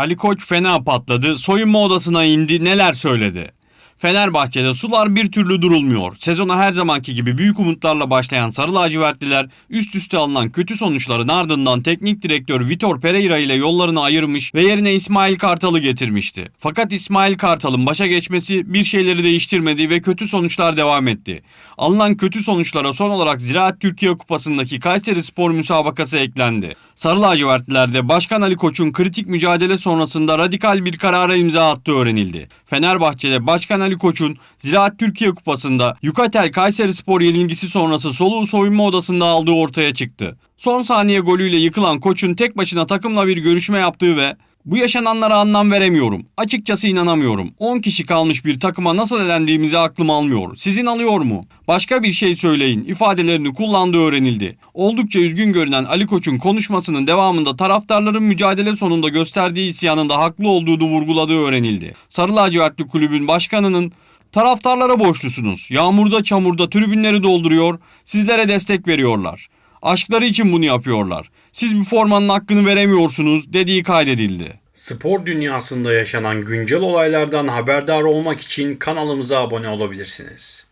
Ali Koç fena patladı, soyunma odasına indi, neler söyledi? Fenerbahçe'de sular bir türlü durulmuyor. Sezona her zamanki gibi büyük umutlarla başlayan Sarı Lacivertliler üst üste alınan kötü sonuçların ardından teknik direktör Vitor Pereira ile yollarını ayırmış ve yerine İsmail Kartal'ı getirmişti. Fakat İsmail Kartal'ın başa geçmesi bir şeyleri değiştirmedi ve kötü sonuçlar devam etti. Alınan kötü sonuçlara son olarak Ziraat Türkiye Kupası'ndaki Kayseri Spor müsabakası eklendi. Sarı lacivertlerde Başkan Ali Koç'un kritik mücadele sonrasında radikal bir karara imza attığı öğrenildi. Fenerbahçe'de Başkan Ali Koç'un Ziraat Türkiye Kupası'nda Yukatel Kayseri Spor yenilgisi sonrası soluğu soyunma odasında aldığı ortaya çıktı. Son saniye golüyle yıkılan Koç'un tek başına takımla bir görüşme yaptığı ve bu yaşananlara anlam veremiyorum. Açıkçası inanamıyorum. 10 kişi kalmış bir takıma nasıl elendiğimizi aklım almıyor. Sizin alıyor mu? Başka bir şey söyleyin ifadelerini kullandığı öğrenildi. Oldukça üzgün görünen Ali Koç'un konuşmasının devamında taraftarların mücadele sonunda gösterdiği isyanın da haklı olduğunu vurguladığı öğrenildi. Sarı lacivertli kulübün başkanının Taraftarlara borçlusunuz. Yağmurda çamurda tribünleri dolduruyor, sizlere destek veriyorlar. Aşkları için bunu yapıyorlar. Siz bu formanın hakkını veremiyorsunuz dediği kaydedildi. Spor dünyasında yaşanan güncel olaylardan haberdar olmak için kanalımıza abone olabilirsiniz.